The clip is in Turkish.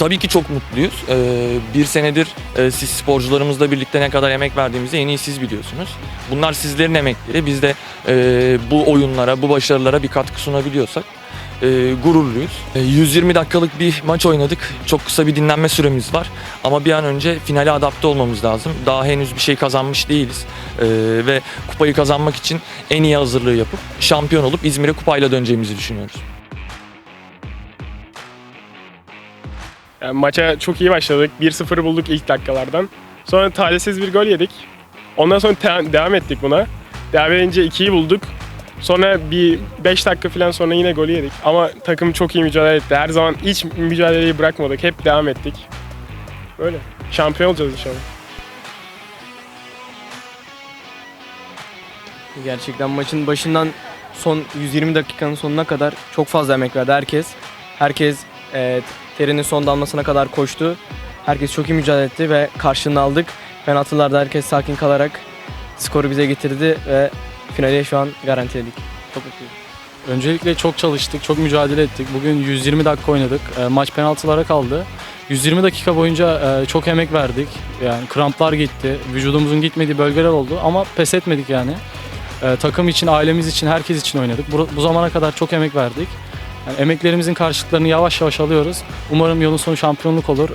Tabii ki çok mutluyuz. Ee, bir senedir e, siz sporcularımızla birlikte ne kadar emek verdiğimizi en iyi siz biliyorsunuz. Bunlar sizlerin emekleri. Biz de e, bu oyunlara, bu başarılara bir katkı sunabiliyorsak e, gururluyuz. E, 120 dakikalık bir maç oynadık. Çok kısa bir dinlenme süremiz var. Ama bir an önce finale adapte olmamız lazım. Daha henüz bir şey kazanmış değiliz. E, ve kupayı kazanmak için en iyi hazırlığı yapıp şampiyon olup İzmir'e kupayla döneceğimizi düşünüyoruz. Yani maça çok iyi başladık. 1-0 bulduk ilk dakikalardan. Sonra talihsiz bir gol yedik. Ondan sonra devam ettik buna. Devam edince 2'yi bulduk. Sonra bir 5 dakika falan sonra yine golü yedik. Ama takım çok iyi mücadele etti. Her zaman hiç mücadeleyi bırakmadık. Hep devam ettik. Böyle. Şampiyon olacağız inşallah. Gerçekten maçın başından son 120 dakikanın sonuna kadar çok fazla emek verdi herkes. Herkes e, terinin son damlasına kadar koştu. Herkes çok iyi mücadele etti ve karşılığını aldık. Penaltılarda herkes sakin kalarak skoru bize getirdi ve finali şu an garantiledik. Çok mutluyum. Öncelikle çok çalıştık, çok mücadele ettik. Bugün 120 dakika oynadık. E, maç penaltılara kaldı. 120 dakika boyunca e, çok emek verdik. Yani kramplar gitti, vücudumuzun gitmediği bölgeler oldu ama pes etmedik yani. E, takım için, ailemiz için, herkes için oynadık. Bu zamana kadar çok emek verdik. Yani emeklerimizin karşılıklarını yavaş yavaş alıyoruz. Umarım yolun sonu şampiyonluk olur.